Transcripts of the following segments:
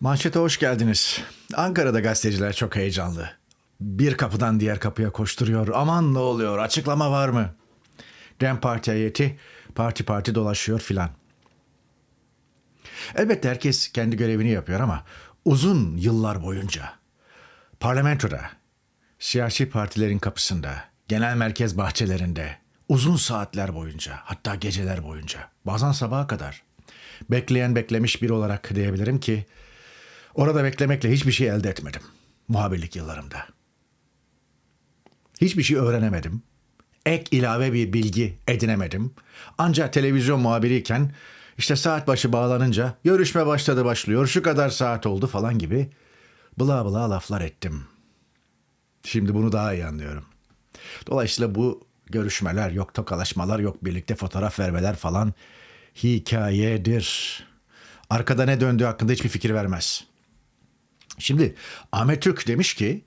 Manşete hoş geldiniz. Ankara'da gazeteciler çok heyecanlı. Bir kapıdan diğer kapıya koşturuyor. Aman ne oluyor? Açıklama var mı? Dem Parti heyeti parti parti dolaşıyor filan. Elbette herkes kendi görevini yapıyor ama uzun yıllar boyunca parlamentoda, siyasi partilerin kapısında, genel merkez bahçelerinde, uzun saatler boyunca, hatta geceler boyunca, bazen sabaha kadar bekleyen beklemiş biri olarak diyebilirim ki orada beklemekle hiçbir şey elde etmedim muhabirlik yıllarımda. Hiçbir şey öğrenemedim. Ek ilave bir bilgi edinemedim. Ancak televizyon muhabiriyken işte saat başı bağlanınca görüşme başladı başlıyor şu kadar saat oldu falan gibi bla bla laflar ettim. Şimdi bunu daha iyi anlıyorum. Dolayısıyla bu görüşmeler yok tokalaşmalar yok birlikte fotoğraf vermeler falan hikayedir. Arkada ne döndüğü hakkında hiçbir fikir vermez. Şimdi Ahmet Türk demiş ki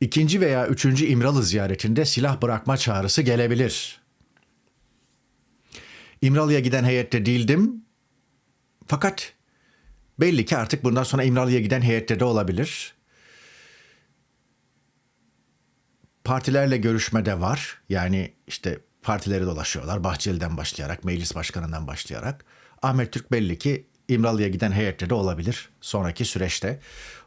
ikinci veya üçüncü İmralı ziyaretinde silah bırakma çağrısı gelebilir. İmralı'ya giden heyette değildim. Fakat belli ki artık bundan sonra İmralı'ya giden heyette de olabilir. Partilerle görüşmede var. Yani işte partileri dolaşıyorlar. Bahçeli'den başlayarak, meclis başkanından başlayarak. Ahmet Türk belli ki İmralı'ya giden heyette de olabilir sonraki süreçte.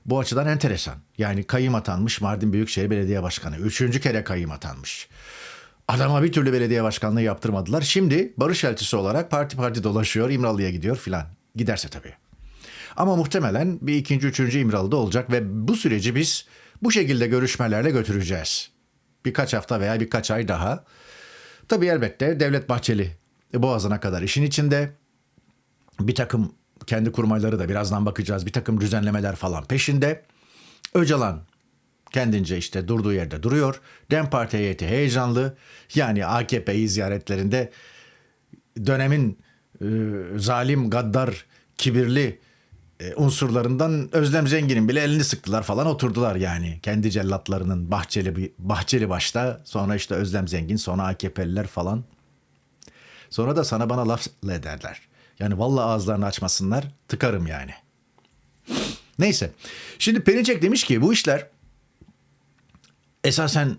Bu açıdan enteresan. Yani kayyım atanmış Mardin Büyükşehir Belediye Başkanı. Üçüncü kere kayyım atanmış. Adama bir türlü belediye başkanlığı yaptırmadılar. Şimdi barış elçisi olarak parti parti dolaşıyor, İmralı'ya gidiyor filan. Giderse tabii. Ama muhtemelen bir ikinci, üçüncü İmralı'da olacak ve bu süreci biz bu şekilde görüşmelerle götüreceğiz. Birkaç hafta veya birkaç ay daha. Tabii elbette Devlet Bahçeli boğazına kadar işin içinde. Bir takım kendi kurmayları da birazdan bakacağız. Bir takım düzenlemeler falan peşinde. Öcalan kendince işte durduğu yerde duruyor. Dem Parti heyeti heyecanlı. Yani AKP'yi ziyaretlerinde dönemin e, zalim, gaddar, kibirli e, unsurlarından Özlem Zengin'in bile elini sıktılar falan oturdular yani. Kendi cellatlarının Bahçeli, Bahçeli başta sonra işte Özlem Zengin sonra AKP'liler falan. Sonra da sana bana laf ederler. Yani vallahi ağızlarını açmasınlar tıkarım yani. Neyse. Şimdi Perinçek demiş ki bu işler esasen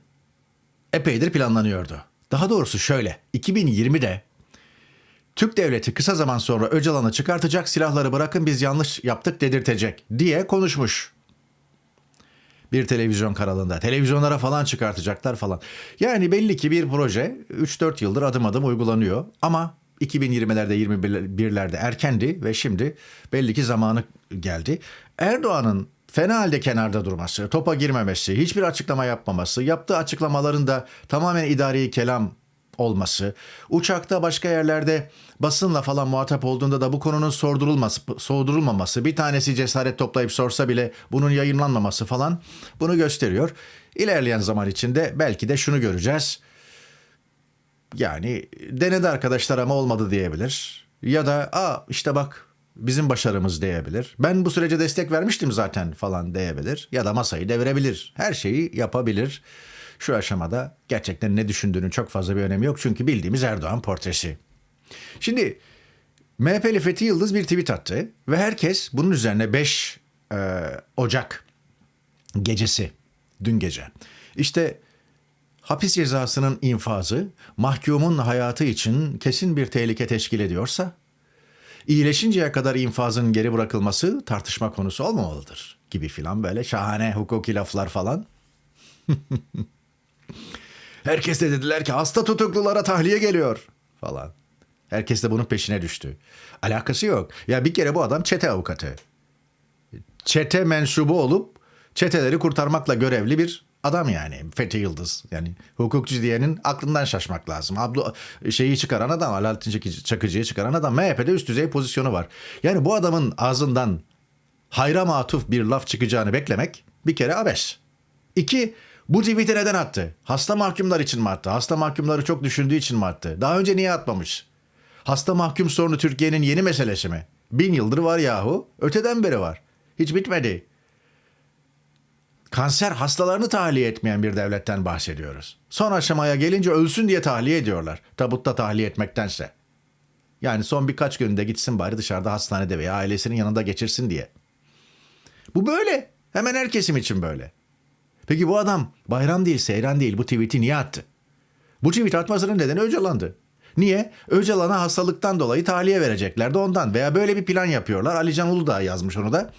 epeydir planlanıyordu. Daha doğrusu şöyle 2020'de Türk devleti kısa zaman sonra Öcalan'ı çıkartacak silahları bırakın biz yanlış yaptık dedirtecek diye konuşmuş. Bir televizyon kanalında. Televizyonlara falan çıkartacaklar falan. Yani belli ki bir proje 3-4 yıldır adım adım uygulanıyor. Ama 2020'lerde 21'lerde erkendi ve şimdi belli ki zamanı geldi. Erdoğan'ın fena halde kenarda durması, topa girmemesi, hiçbir açıklama yapmaması, yaptığı açıklamaların da tamamen idari kelam olması, uçakta başka yerlerde basınla falan muhatap olduğunda da bu konunun sordurulması, sordurulmaması, bir tanesi cesaret toplayıp sorsa bile bunun yayınlanmaması falan bunu gösteriyor. İlerleyen zaman içinde belki de şunu göreceğiz. Yani denedi arkadaşlar ama olmadı diyebilir. Ya da aa işte bak bizim başarımız diyebilir. Ben bu sürece destek vermiştim zaten falan diyebilir. Ya da masayı devirebilir. Her şeyi yapabilir. Şu aşamada gerçekten ne düşündüğünün çok fazla bir önemi yok. Çünkü bildiğimiz Erdoğan portresi. Şimdi MHP'li Fethi Yıldız bir tweet attı ve herkes bunun üzerine 5 e, Ocak gecesi, dün gece. İşte hapis cezasının infazı mahkumun hayatı için kesin bir tehlike teşkil ediyorsa, iyileşinceye kadar infazın geri bırakılması tartışma konusu olmamalıdır gibi filan böyle şahane hukuki laflar falan. Herkes de dediler ki hasta tutuklulara tahliye geliyor falan. Herkes de bunun peşine düştü. Alakası yok. Ya bir kere bu adam çete avukatı. Çete mensubu olup çeteleri kurtarmakla görevli bir adam yani. Fethi Yıldız. Yani hukukçu diyenin aklından şaşmak lazım. Ablu şeyi çıkaran adam, Alaaddin Çakıcı'yı çıkaran adam MHP'de üst düzey pozisyonu var. Yani bu adamın ağzından hayra matuf bir laf çıkacağını beklemek bir kere abes. İki, bu tweet'i neden attı? Hasta mahkumlar için mi attı? Hasta mahkumları çok düşündüğü için mi attı? Daha önce niye atmamış? Hasta mahkum sorunu Türkiye'nin yeni meselesi mi? Bin yıldır var yahu. Öteden beri var. Hiç bitmedi. Kanser hastalarını tahliye etmeyen bir devletten bahsediyoruz. Son aşamaya gelince ölsün diye tahliye ediyorlar. Tabutta tahliye etmektense. Yani son birkaç günde gitsin bari dışarıda hastanede veya ailesinin yanında geçirsin diye. Bu böyle. Hemen her kesim için böyle. Peki bu adam bayram değil, seyran değil bu tweet'i niye attı? Bu tweet atmasının nedeni Öcalan'dı. Niye? Öcalan'a hastalıktan dolayı tahliye vereceklerdi ondan veya böyle bir plan yapıyorlar. Alican Uludağ yazmış onu da.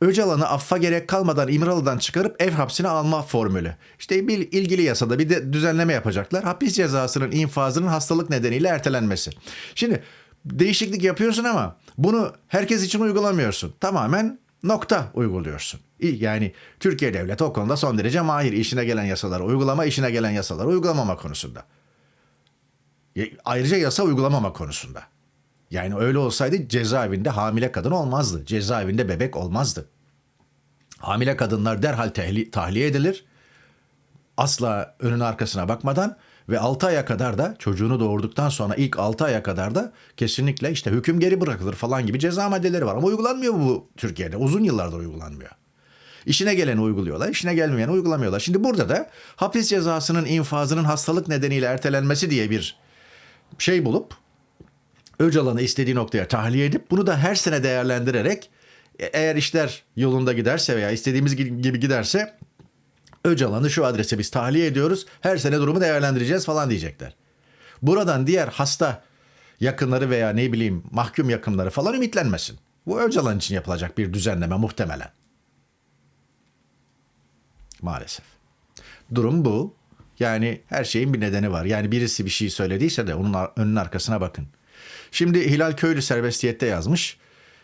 Öcalan'ı affa gerek kalmadan İmralı'dan çıkarıp ev hapsine alma formülü. İşte bir ilgili yasada bir de düzenleme yapacaklar. Hapis cezasının infazının hastalık nedeniyle ertelenmesi. Şimdi değişiklik yapıyorsun ama bunu herkes için uygulamıyorsun. Tamamen nokta uyguluyorsun. Yani Türkiye devleti o konuda son derece mahir. işine gelen yasaları uygulama, işine gelen yasaları uygulamama konusunda. Ya- Ayrıca yasa uygulamama konusunda. Yani öyle olsaydı cezaevinde hamile kadın olmazdı. Cezaevinde bebek olmazdı. Hamile kadınlar derhal tehli- tahliye edilir. Asla önün arkasına bakmadan ve 6 aya kadar da çocuğunu doğurduktan sonra ilk 6 aya kadar da kesinlikle işte hüküm geri bırakılır falan gibi ceza maddeleri var. Ama uygulanmıyor bu Türkiye'de. Uzun yıllardır uygulanmıyor. İşine geleni uyguluyorlar, işine gelmeyeni uygulamıyorlar. Şimdi burada da hapis cezasının infazının hastalık nedeniyle ertelenmesi diye bir şey bulup Öcalan'ı istediği noktaya tahliye edip bunu da her sene değerlendirerek e- eğer işler yolunda giderse veya istediğimiz gi- gibi giderse Öcalan'ı şu adrese biz tahliye ediyoruz. Her sene durumu değerlendireceğiz falan diyecekler. Buradan diğer hasta yakınları veya ne bileyim mahkum yakınları falan ümitlenmesin. Bu Öcalan için yapılacak bir düzenleme muhtemelen. Maalesef. Durum bu. Yani her şeyin bir nedeni var. Yani birisi bir şey söylediyse de onun önünün arkasına bakın. Şimdi Hilal Köylü serbestiyette yazmış.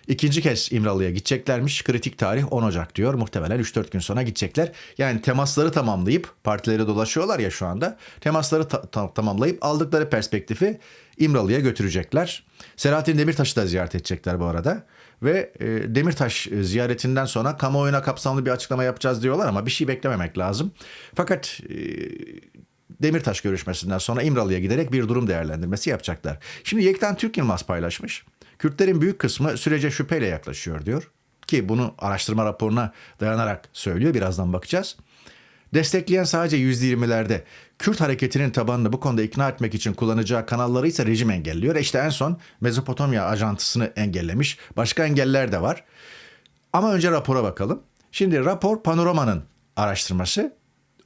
İkinci kez İmralı'ya gideceklermiş. Kritik tarih 10 Ocak diyor. Muhtemelen 3-4 gün sonra gidecekler. Yani temasları tamamlayıp partileri dolaşıyorlar ya şu anda. Temasları ta- ta- tamamlayıp aldıkları perspektifi İmralı'ya götürecekler. Selahattin Demirtaş'ı da ziyaret edecekler bu arada. Ve e, Demirtaş e, ziyaretinden sonra kamuoyuna kapsamlı bir açıklama yapacağız diyorlar ama bir şey beklememek lazım. Fakat e, Demirtaş görüşmesinden sonra İmralı'ya giderek bir durum değerlendirmesi yapacaklar. Şimdi Yekten Türk Yılmaz paylaşmış. Kürtlerin büyük kısmı sürece şüpheyle yaklaşıyor diyor. Ki bunu araştırma raporuna dayanarak söylüyor. Birazdan bakacağız. Destekleyen sadece %20'lerde Kürt hareketinin tabanını bu konuda ikna etmek için kullanacağı kanalları ise rejim engelliyor. İşte en son Mezopotamya ajantısını engellemiş. Başka engeller de var. Ama önce rapora bakalım. Şimdi rapor Panorama'nın araştırması.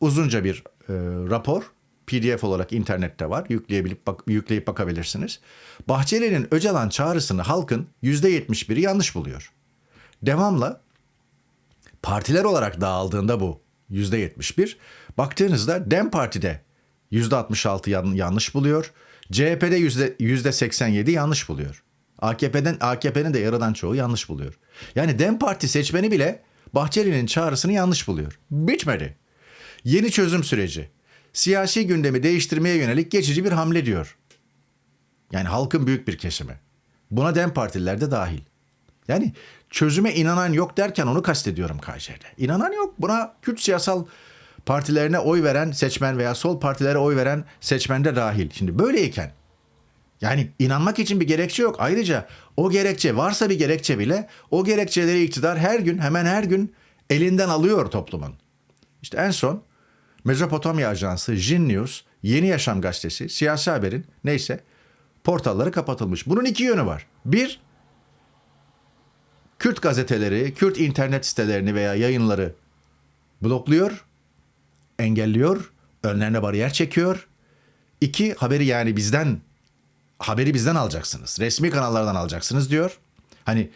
Uzunca bir e, rapor. PDF olarak internette var. Yükleyebilip bak, yükleyip bakabilirsiniz. Bahçeli'nin Öcalan çağrısını halkın %71'i yanlış buluyor. Devamla partiler olarak dağıldığında bu %71. Baktığınızda DEM Parti'de %66 yan- yanlış buluyor. CHP'de yüzde- %87 yanlış buluyor. AKP'den AKP'nin de yarıdan çoğu yanlış buluyor. Yani DEM Parti seçmeni bile Bahçeli'nin çağrısını yanlış buluyor. Bitmedi. Yeni çözüm süreci. Siyasi gündemi değiştirmeye yönelik geçici bir hamle diyor. Yani halkın büyük bir kesimi. Buna DEM partililer de dahil. Yani çözüme inanan yok derken onu kastediyorum KJ'de. İnanan yok. Buna Kürt siyasal partilerine oy veren seçmen veya sol partilere oy veren seçmen de dahil. Şimdi böyleyken yani inanmak için bir gerekçe yok. Ayrıca o gerekçe varsa bir gerekçe bile o gerekçeleri iktidar her gün hemen her gün elinden alıyor toplumun. İşte en son Mezopotamya Ajansı, Jin News, Yeni Yaşam Gazetesi, Siyasi Haber'in neyse portalları kapatılmış. Bunun iki yönü var. Bir, Kürt gazeteleri, Kürt internet sitelerini veya yayınları blokluyor, engelliyor, önlerine bariyer çekiyor. İki, haberi yani bizden, haberi bizden alacaksınız. Resmi kanallardan alacaksınız diyor. Hani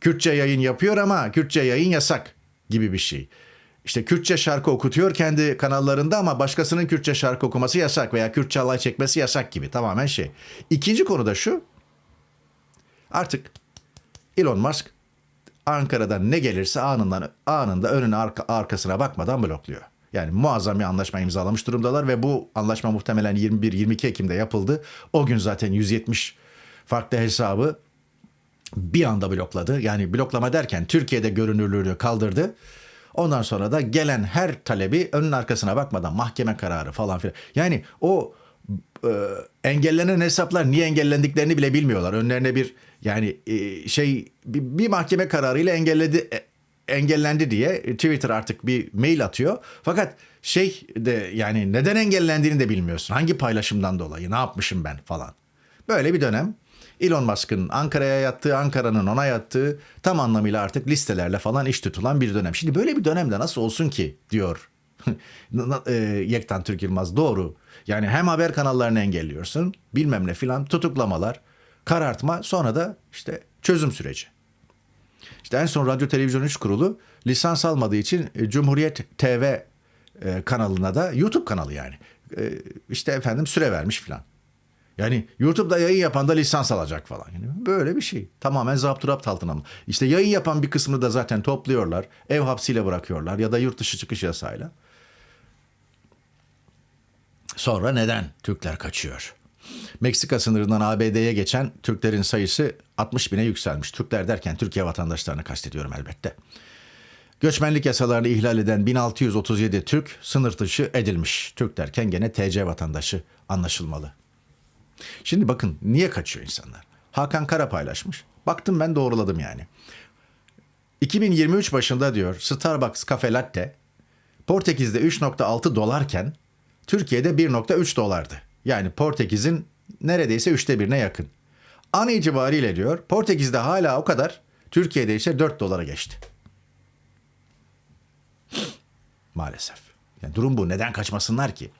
Kürtçe yayın yapıyor ama Kürtçe yayın yasak gibi bir şey. İşte Kürtçe şarkı okutuyor kendi kanallarında ama başkasının Kürtçe şarkı okuması yasak veya Kürtçe alay çekmesi yasak gibi tamamen şey. İkinci konu da şu. Artık Elon Musk Ankara'dan ne gelirse anından anında önüne arka, arkasına bakmadan blokluyor. Yani muazzam bir anlaşma imzalamış durumdalar ve bu anlaşma muhtemelen 21-22 Ekim'de yapıldı. O gün zaten 170 farklı hesabı bir anda blokladı. Yani bloklama derken Türkiye'de görünürlüğünü kaldırdı. Ondan sonra da gelen her talebi önün arkasına bakmadan mahkeme kararı falan filan. Yani o e, engellenen hesaplar niye engellendiklerini bile bilmiyorlar. Önlerine bir yani e, şey bir, bir mahkeme kararıyla engelledi e, engellendi diye Twitter artık bir mail atıyor. Fakat şey de yani neden engellendiğini de bilmiyorsun. Hangi paylaşımdan dolayı ne yapmışım ben falan. Böyle bir dönem. Elon Musk'ın Ankara'ya yattığı, Ankara'nın ona yattığı tam anlamıyla artık listelerle falan iş tutulan bir dönem. Şimdi böyle bir dönemde nasıl olsun ki diyor e, Yektan Türk Yılmaz. Doğru. Yani hem haber kanallarını engelliyorsun bilmem ne filan tutuklamalar, karartma sonra da işte çözüm süreci. İşte en son Radyo Televizyon 3 Kurulu lisans almadığı için e, Cumhuriyet TV e, kanalına da YouTube kanalı yani. İşte efendim süre vermiş filan. Yani YouTube'da yayın yapan da lisans alacak falan. Yani böyle bir şey. Tamamen zapturapt altına mı? İşte yayın yapan bir kısmını da zaten topluyorlar. Ev hapsiyle bırakıyorlar ya da yurt dışı çıkış yasayla. Sonra neden Türkler kaçıyor? Meksika sınırından ABD'ye geçen Türklerin sayısı 60 bine yükselmiş. Türkler derken Türkiye vatandaşlarını kastediyorum elbette. Göçmenlik yasalarını ihlal eden 1637 Türk sınır dışı edilmiş. Türk derken gene TC vatandaşı anlaşılmalı. Şimdi bakın niye kaçıyor insanlar? Hakan Kara paylaşmış. Baktım ben doğruladım yani. 2023 başında diyor Starbucks Cafe Latte Portekiz'de 3.6 dolarken Türkiye'de 1.3 dolardı. Yani Portekiz'in neredeyse üçte birine yakın. An itibariyle diyor Portekiz'de hala o kadar Türkiye'de ise 4 dolara geçti. Maalesef. Yani durum bu. Neden kaçmasınlar ki?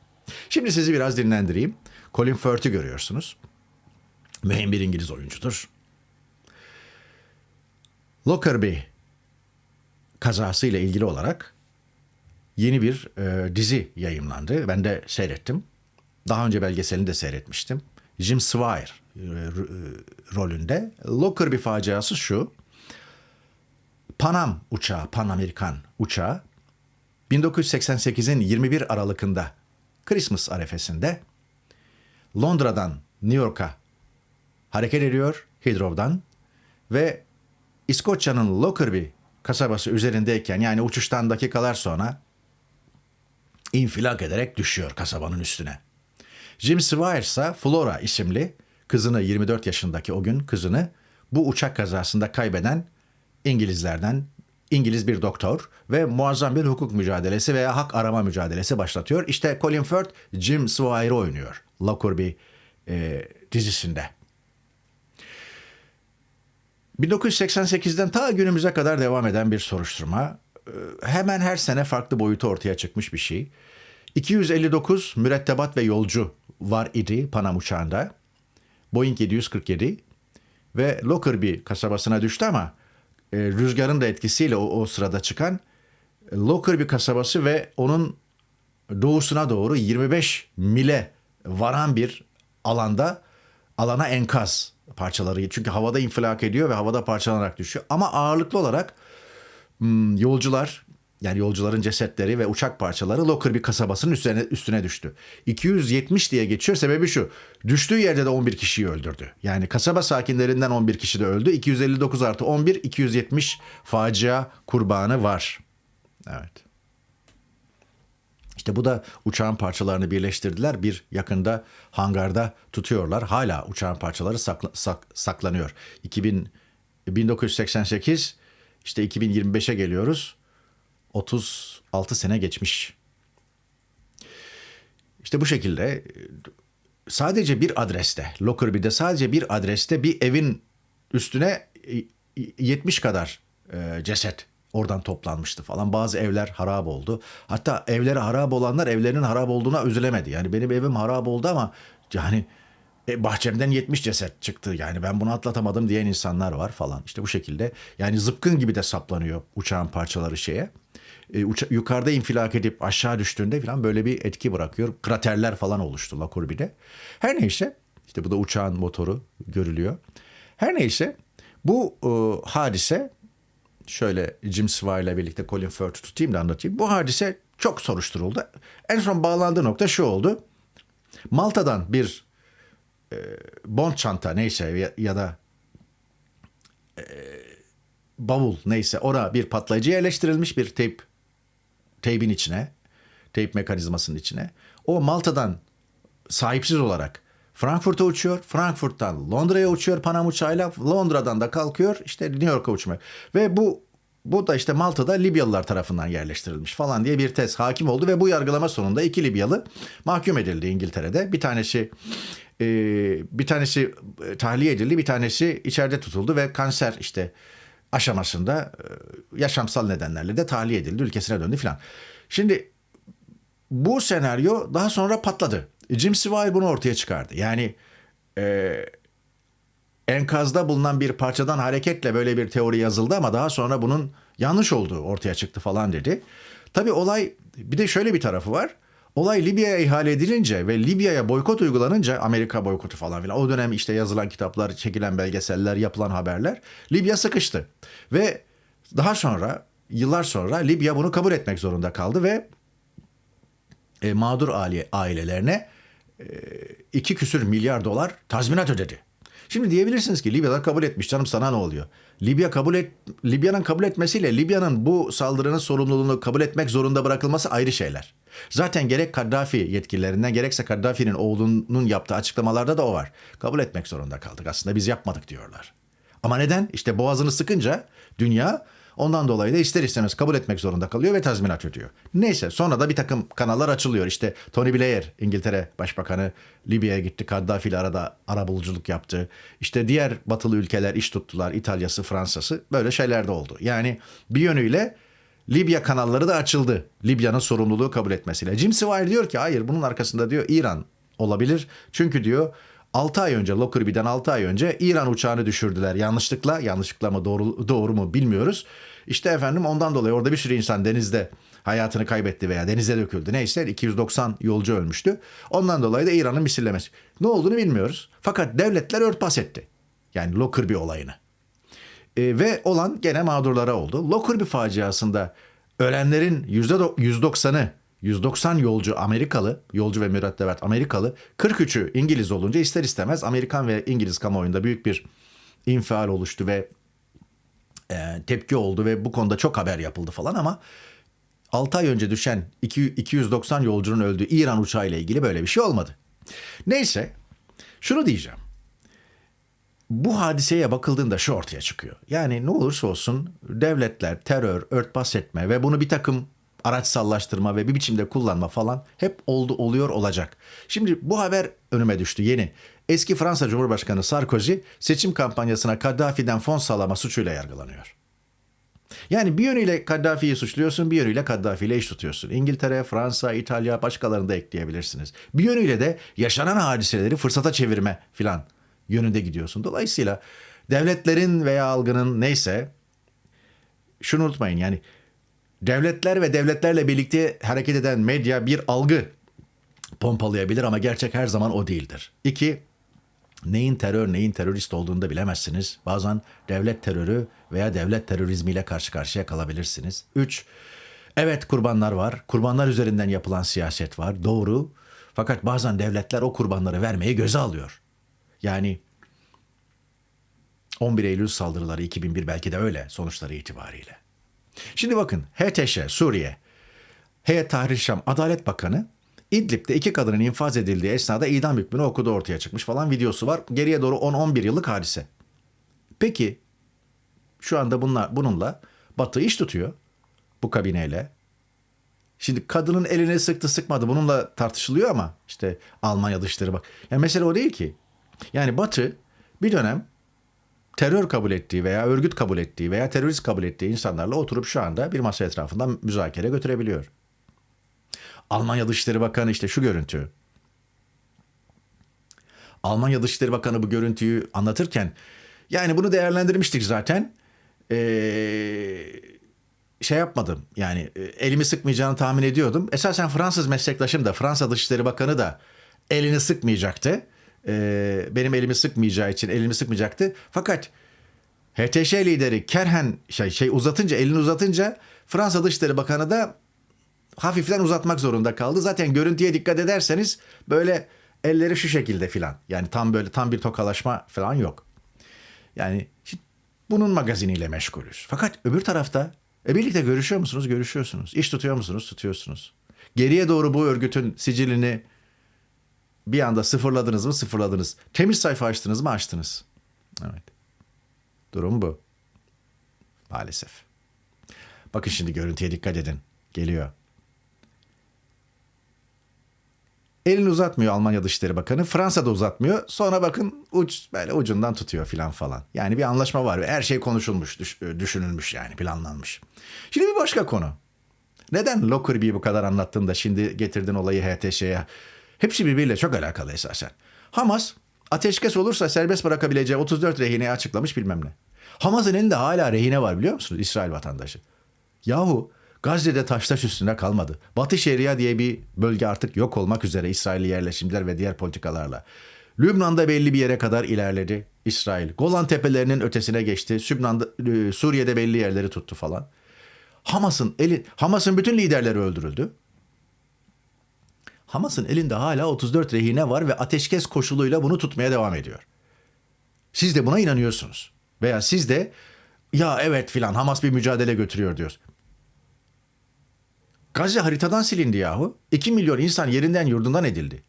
Şimdi sizi biraz dinlendireyim. Colin Firth'ü görüyorsunuz. Mühim bir İngiliz oyuncudur. Lockerbie kazası ile ilgili olarak yeni bir e, dizi yayınlandı. Ben de seyrettim. Daha önce belgeselini de seyretmiştim. Jim Swire e, rolünde. Lockerbie faciası şu. Panam uçağı, Pan Amerikan uçağı 1988'in 21 Aralık'ında Christmas arefesinde Londra'dan New York'a hareket ediyor Heathrow'dan ve İskoçya'nın Lockerbie kasabası üzerindeyken yani uçuştan dakikalar sonra infilak ederek düşüyor kasabanın üstüne. Jim Swire ise Flora isimli kızını 24 yaşındaki o gün kızını bu uçak kazasında kaybeden İngilizlerden İngiliz bir doktor ve muazzam bir hukuk mücadelesi veya hak arama mücadelesi başlatıyor. İşte Colin Firth Jim Swire oynuyor Lockerbie e, dizisinde. 1988'den ta günümüze kadar devam eden bir soruşturma. E, Hemen her sene farklı boyutu ortaya çıkmış bir şey. 259 mürettebat ve yolcu var idi Panam uçağında. Boeing 747 ve Lockerbie kasabasına düştü ama e, rüzgarın da etkisiyle o, o sırada çıkan e, Lockerbie kasabası ve onun doğusuna doğru 25 mile varan bir alanda alana enkaz parçaları. Çünkü havada infilak ediyor ve havada parçalanarak düşüyor. Ama ağırlıklı olarak hmm, yolcular yani yolcuların cesetleri ve uçak parçaları Lockerbie kasabasının üstüne, üstüne düştü. 270 diye geçiyor. Sebebi şu. Düştüğü yerde de 11 kişiyi öldürdü. Yani kasaba sakinlerinden 11 kişi de öldü. 259 artı 11 270 facia kurbanı var. Evet. İşte bu da uçağın parçalarını birleştirdiler. Bir yakında hangarda tutuyorlar. Hala uçağın parçaları sakla, sak, saklanıyor. 2000 1988 işte 2025'e geliyoruz. 36 sene geçmiş. İşte bu şekilde sadece bir adreste, Lockerbie'de sadece bir adreste bir evin üstüne 70 kadar e, ceset oradan toplanmıştı falan. Bazı evler harap oldu. Hatta evleri harap olanlar evlerinin harap olduğuna üzülemedi. Yani benim evim harap oldu ama yani e, bahçemden 70 ceset çıktı. Yani ben bunu atlatamadım diyen insanlar var falan. İşte bu şekilde yani zıpkın gibi de saplanıyor uçağın parçaları şeye. E, uça- yukarıda infilak edip aşağı düştüğünde falan böyle bir etki bırakıyor. Kraterler falan oluştu Lockerbie'de. Her neyse işte bu da uçağın motoru görülüyor. Her neyse bu e, hadise şöyle Jim Swire ile birlikte Colin Firth'ü tutayım da anlatayım. Bu hadise çok soruşturuldu. En son bağlandığı nokta şu oldu. Malta'dan bir e, bond çanta neyse ya, ya da e, bavul neyse ona bir patlayıcı yerleştirilmiş bir teyp teybin içine, teyp mekanizmasının içine. O Malta'dan sahipsiz olarak Frankfurt'a uçuyor. Frankfurt'tan Londra'ya uçuyor Panam uçağıyla. Londra'dan da kalkıyor işte New York'a uçmaya. Ve bu Bu da işte Malta'da Libyalılar tarafından yerleştirilmiş falan diye bir tez hakim oldu ve bu yargılama sonunda iki Libyalı mahkum edildi İngiltere'de. Bir tanesi e, bir tanesi tahliye edildi, bir tanesi içeride tutuldu ve kanser işte aşamasında e, yaşamsal nedenlerle de tahliye edildi, ülkesine döndü filan. Şimdi bu senaryo daha sonra patladı. Jim Sivay bunu ortaya çıkardı. Yani e, enkazda bulunan bir parçadan hareketle böyle bir teori yazıldı ama daha sonra bunun yanlış olduğu ortaya çıktı falan dedi. Tabii olay bir de şöyle bir tarafı var. Olay Libya'ya ihale edilince ve Libya'ya boykot uygulanınca Amerika boykotu falan filan o dönem işte yazılan kitaplar, çekilen belgeseller, yapılan haberler Libya sıkıştı. Ve daha sonra yıllar sonra Libya bunu kabul etmek zorunda kaldı ve e, mağdur aile, ailelerine e, iki küsür milyar dolar tazminat ödedi. Şimdi diyebilirsiniz ki Libya'da kabul etmiş canım sana ne oluyor? Libya kabul et Libya'nın kabul etmesiyle Libya'nın bu saldırının sorumluluğunu kabul etmek zorunda bırakılması ayrı şeyler. Zaten gerek Kaddafi yetkililerinden gerekse Kaddafi'nin oğlunun yaptığı açıklamalarda da o var. Kabul etmek zorunda kaldık. Aslında biz yapmadık diyorlar. Ama neden? İşte boğazını sıkınca dünya ondan dolayı da ister istemez kabul etmek zorunda kalıyor ve tazminat ödüyor. Neyse sonra da bir takım kanallar açılıyor. İşte Tony Blair İngiltere Başbakanı Libya'ya gitti. Kaddafi ile arada arabuluculuk yaptı. İşte diğer batılı ülkeler iş tuttular. İtalya'sı, Fransa'sı böyle şeyler de oldu. Yani bir yönüyle Libya kanalları da açıldı. Libya'nın sorumluluğu kabul etmesiyle. Jim Swire diyor ki hayır bunun arkasında diyor İran olabilir. Çünkü diyor 6 ay önce Lockerbie'den 6 ay önce İran uçağını düşürdüler yanlışlıkla. Yanlışlıkla mı doğru, doğru mu bilmiyoruz. İşte efendim ondan dolayı orada bir sürü insan denizde hayatını kaybetti veya denize döküldü. Neyse 290 yolcu ölmüştü. Ondan dolayı da İran'ın misillemesi. Ne olduğunu bilmiyoruz. Fakat devletler örtbas etti. Yani Lockerbie olayını. E, ve olan gene mağdurlara oldu. Lockerbie faciasında ölenlerin %90'ı 190 yolcu Amerikalı, yolcu ve mürettebat Amerikalı, 43'ü İngiliz olunca ister istemez Amerikan ve İngiliz kamuoyunda büyük bir infial oluştu ve e, tepki oldu ve bu konuda çok haber yapıldı falan ama 6 ay önce düşen 2, 290 yolcunun öldüğü İran uçağıyla ilgili böyle bir şey olmadı. Neyse şunu diyeceğim. Bu hadiseye bakıldığında şu ortaya çıkıyor. Yani ne olursa olsun devletler terör, örtbas etme ve bunu bir takım araçsallaştırma ve bir biçimde kullanma falan hep oldu oluyor olacak. Şimdi bu haber önüme düştü yeni. Eski Fransa Cumhurbaşkanı Sarkozy seçim kampanyasına Kaddafi'den fon sağlama suçuyla yargılanıyor. Yani bir yönüyle Kaddafi'yi suçluyorsun, bir yönüyle Kaddafi ile iş tutuyorsun. İngiltere, Fransa, İtalya, başkalarını da ekleyebilirsiniz. Bir yönüyle de yaşanan hadiseleri fırsata çevirme filan yönünde gidiyorsun. Dolayısıyla devletlerin veya algının neyse şunu unutmayın yani devletler ve devletlerle birlikte hareket eden medya bir algı pompalayabilir ama gerçek her zaman o değildir. İki, neyin terör neyin terörist olduğunu da bilemezsiniz. Bazen devlet terörü veya devlet terörizmiyle karşı karşıya kalabilirsiniz. Üç, evet kurbanlar var. Kurbanlar üzerinden yapılan siyaset var. Doğru. Fakat bazen devletler o kurbanları vermeyi göze alıyor. Yani 11 Eylül saldırıları 2001 belki de öyle sonuçları itibariyle. Şimdi bakın HTŞ Suriye Heyet Tahrir Şam Adalet Bakanı İdlib'de iki kadının infaz edildiği esnada idam hükmünü okudu ortaya çıkmış falan videosu var. Geriye doğru 10-11 yıllık hadise. Peki şu anda bunlar, bununla Batı iş tutuyor bu kabineyle. Şimdi kadının elini sıktı sıkmadı bununla tartışılıyor ama işte Almanya dışları bak. Yani mesele o değil ki. Yani Batı bir dönem terör kabul ettiği veya örgüt kabul ettiği veya terörist kabul ettiği insanlarla oturup şu anda bir masa etrafında müzakere götürebiliyor. Almanya Dışişleri Bakanı işte şu görüntü. Almanya Dışişleri Bakanı bu görüntüyü anlatırken yani bunu değerlendirmiştik zaten. Ee, şey yapmadım yani e, elimi sıkmayacağını tahmin ediyordum. Esasen Fransız meslektaşım da Fransa Dışişleri Bakanı da elini sıkmayacaktı. Ee, benim elimi sıkmayacağı için elimi sıkmayacaktı. Fakat HTŞ lideri Kerhen şey, şey uzatınca elini uzatınca Fransa Dışişleri Bakanı da hafiften uzatmak zorunda kaldı. Zaten görüntüye dikkat ederseniz böyle elleri şu şekilde filan. Yani tam böyle tam bir tokalaşma falan yok. Yani bunun magaziniyle meşgulüz. Fakat öbür tarafta e birlikte görüşüyor musunuz? Görüşüyorsunuz. İş tutuyor musunuz? Tutuyorsunuz. Geriye doğru bu örgütün sicilini bir anda sıfırladınız mı? Sıfırladınız. Temiz sayfa açtınız mı? Açtınız. Evet. Durum bu. Maalesef. Bakın şimdi görüntüye dikkat edin. Geliyor. Elini uzatmıyor Almanya Dışişleri Bakanı. Fransa da uzatmıyor. Sonra bakın uç böyle ucundan tutuyor filan falan. Yani bir anlaşma var her şey konuşulmuş, düş- düşünülmüş yani planlanmış. Şimdi bir başka konu. Neden Lockerbie'yi bu kadar anlattın da şimdi getirdin olayı HTŞ'ye? Hepsi birbiriyle çok alakalı esasen. Hamas ateşkes olursa serbest bırakabileceği 34 rehineyi açıklamış bilmem ne. Hamas'ın elinde hala rehine var biliyor musunuz İsrail vatandaşı? Yahu Gazze'de taş taş üstüne kalmadı. Batı Şeria diye bir bölge artık yok olmak üzere İsrailli yerleşimler ve diğer politikalarla. Lübnan'da belli bir yere kadar ilerledi İsrail. Golan Tepelerinin ötesine geçti. Sübnan'da, e, Suriye'de belli yerleri tuttu falan. Hamas'ın eli Hamas'ın bütün liderleri öldürüldü. Hamas'ın elinde hala 34 rehine var ve ateşkes koşuluyla bunu tutmaya devam ediyor. Siz de buna inanıyorsunuz. Veya siz de ya evet filan Hamas bir mücadele götürüyor diyoruz. Gazze haritadan silindi yahu. 2 milyon insan yerinden yurdundan edildi.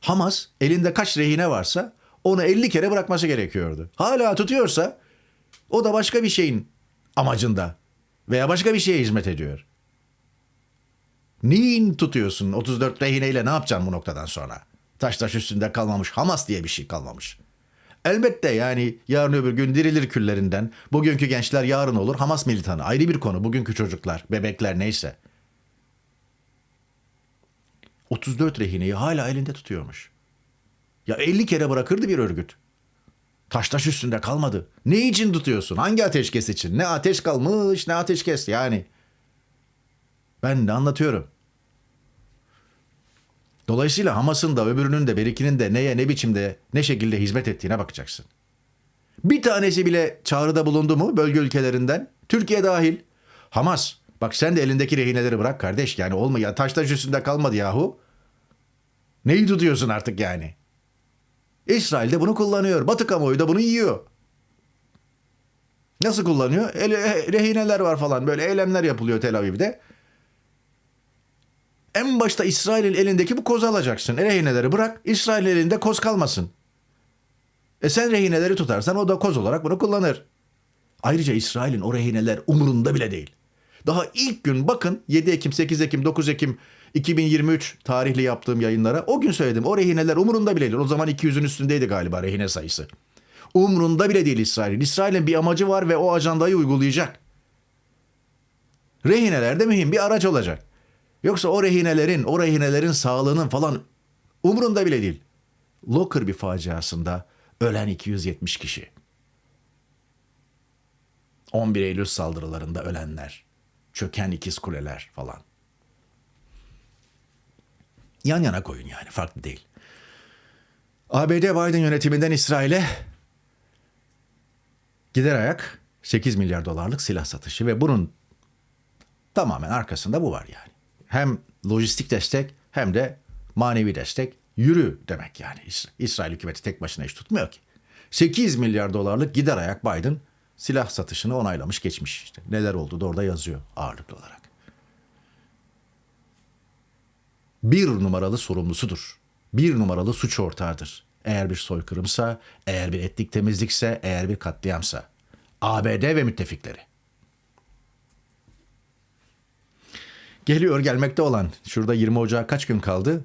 Hamas elinde kaç rehine varsa onu 50 kere bırakması gerekiyordu. Hala tutuyorsa o da başka bir şeyin amacında veya başka bir şeye hizmet ediyor. Neyin tutuyorsun 34 rehineyle ne yapacaksın bu noktadan sonra? Taş taş üstünde kalmamış Hamas diye bir şey kalmamış. Elbette yani yarın öbür gün dirilir küllerinden. Bugünkü gençler yarın olur Hamas militanı. Ayrı bir konu. Bugünkü çocuklar, bebekler neyse. 34 rehineyi hala elinde tutuyormuş. Ya 50 kere bırakırdı bir örgüt. Taş taş üstünde kalmadı. Ne için tutuyorsun? Hangi ateşkes için? Ne ateş kalmış ne ateşkes yani. Ben de anlatıyorum. Dolayısıyla Hamas'ın da öbürünün de berikinin de neye ne biçimde ne şekilde hizmet ettiğine bakacaksın. Bir tanesi bile çağrıda bulundu mu bölge ülkelerinden? Türkiye dahil. Hamas bak sen de elindeki rehineleri bırak kardeş yani olma ya taş taş üstünde kalmadı yahu. Neyi tutuyorsun artık yani? İsrail de bunu kullanıyor. Batı kamuoyu da bunu yiyor. Nasıl kullanıyor? Ele, rehineler var falan böyle eylemler yapılıyor Tel Aviv'de. En başta İsrail'in elindeki bu kozu alacaksın. E, rehineleri bırak. İsrail elinde koz kalmasın. E sen rehineleri tutarsan o da koz olarak bunu kullanır. Ayrıca İsrail'in o rehineler umurunda bile değil. Daha ilk gün bakın 7 Ekim, 8 Ekim, 9 Ekim 2023 tarihli yaptığım yayınlara o gün söyledim. O rehineler umurunda bile değil. O zaman 200'ün üstündeydi galiba rehine sayısı. Umrunda bile değil İsrail'in. İsrail'in bir amacı var ve o ajandayı uygulayacak. Rehineler de mühim bir araç olacak. Yoksa o rehinelerin, o rehinelerin sağlığının falan umurunda bile değil. Lockerbie faciasında ölen 270 kişi. 11 Eylül saldırılarında ölenler, çöken ikiz kuleler falan. Yan yana koyun yani farklı değil. ABD Biden yönetiminden İsrail'e gider ayak 8 milyar dolarlık silah satışı ve bunun tamamen arkasında bu var yani. Hem lojistik destek hem de manevi destek yürü demek yani. İs- İsrail hükümeti tek başına iş tutmuyor ki. 8 milyar dolarlık gider ayak Biden silah satışını onaylamış geçmiş. İşte neler oldu da orada yazıyor ağırlıklı olarak. Bir numaralı sorumlusudur. Bir numaralı suç ortağıdır. Eğer bir soykırımsa, eğer bir etnik temizlikse, eğer bir katliamsa. ABD ve müttefikleri. Geliyor gelmekte olan. Şurada 20 Ocağı kaç gün kaldı?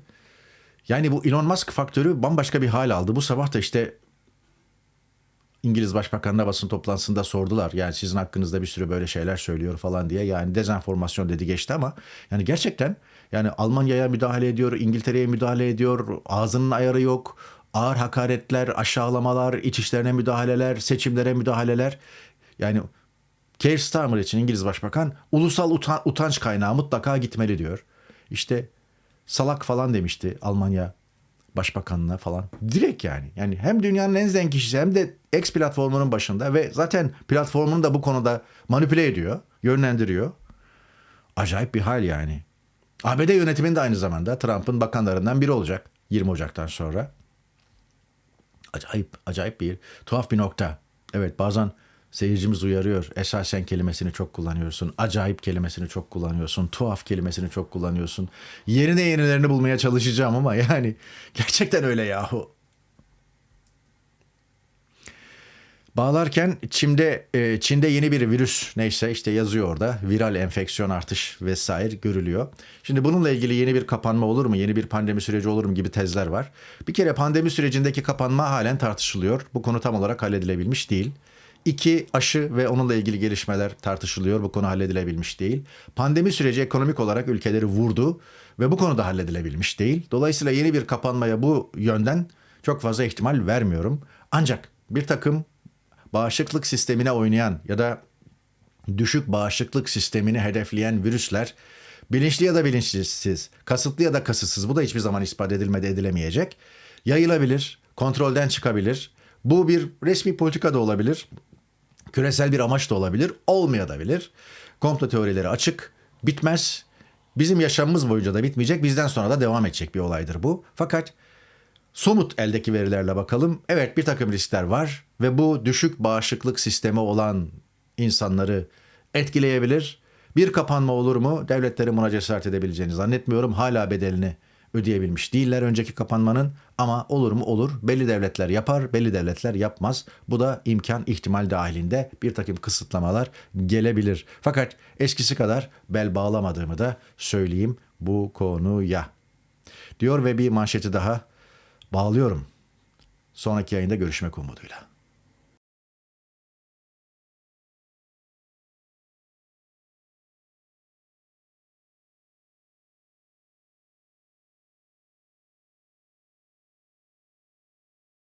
Yani bu Elon Musk faktörü bambaşka bir hal aldı. Bu sabah da işte İngiliz Başbakanı'na basın toplantısında sordular. Yani sizin hakkınızda bir sürü böyle şeyler söylüyor falan diye. Yani dezenformasyon dedi geçti ama yani gerçekten yani Almanya'ya müdahale ediyor, İngiltere'ye müdahale ediyor. Ağzının ayarı yok. Ağır hakaretler, aşağılamalar, iç işlerine müdahaleler, seçimlere müdahaleler. Yani Keir Starmer için İngiliz Başbakan ulusal utan- utanç kaynağı mutlaka gitmeli diyor. İşte salak falan demişti Almanya Başbakanına falan. Direkt yani. Yani hem dünyanın en zengin kişisi hem de X platformunun başında ve zaten platformunu da bu konuda manipüle ediyor, yönlendiriyor. Acayip bir hal yani. ABD yönetiminde aynı zamanda Trump'ın bakanlarından biri olacak 20 Ocak'tan sonra. Acayip, acayip bir tuhaf bir nokta. Evet bazen seyircimiz uyarıyor. Esasen kelimesini çok kullanıyorsun. Acayip kelimesini çok kullanıyorsun. Tuhaf kelimesini çok kullanıyorsun. Yerine yenilerini bulmaya çalışacağım ama yani gerçekten öyle yahu. Bağlarken Çin'de e, Çin'de yeni bir virüs neyse işte yazıyor orada viral enfeksiyon artış vesaire görülüyor. Şimdi bununla ilgili yeni bir kapanma olur mu? Yeni bir pandemi süreci olur mu gibi tezler var. Bir kere pandemi sürecindeki kapanma halen tartışılıyor. Bu konu tam olarak halledilebilmiş değil. İki aşı ve onunla ilgili gelişmeler tartışılıyor. Bu konu halledilebilmiş değil. Pandemi süreci ekonomik olarak ülkeleri vurdu ve bu konuda halledilebilmiş değil. Dolayısıyla yeni bir kapanmaya bu yönden çok fazla ihtimal vermiyorum. Ancak bir takım bağışıklık sistemine oynayan ya da düşük bağışıklık sistemini hedefleyen virüsler bilinçli ya da bilinçsiz, kasıtlı ya da kasıtsız bu da hiçbir zaman ispat edilmedi edilemeyecek. Yayılabilir, kontrolden çıkabilir. Bu bir resmi politika da olabilir. Küresel bir amaç da olabilir, olmayabilir. Komplo teorileri açık, bitmez. Bizim yaşamımız boyunca da bitmeyecek, bizden sonra da devam edecek bir olaydır bu. Fakat somut eldeki verilerle bakalım. Evet bir takım riskler var ve bu düşük bağışıklık sistemi olan insanları etkileyebilir. Bir kapanma olur mu? Devletlerin buna cesaret edebileceğini zannetmiyorum. Hala bedelini ödeyebilmiş değiller önceki kapanmanın ama olur mu olur. Belli devletler yapar, belli devletler yapmaz. Bu da imkan ihtimal dahilinde bir takım kısıtlamalar gelebilir. Fakat eskisi kadar bel bağlamadığımı da söyleyeyim bu konuya. Diyor ve bir manşeti daha bağlıyorum. Sonraki yayında görüşmek umuduyla.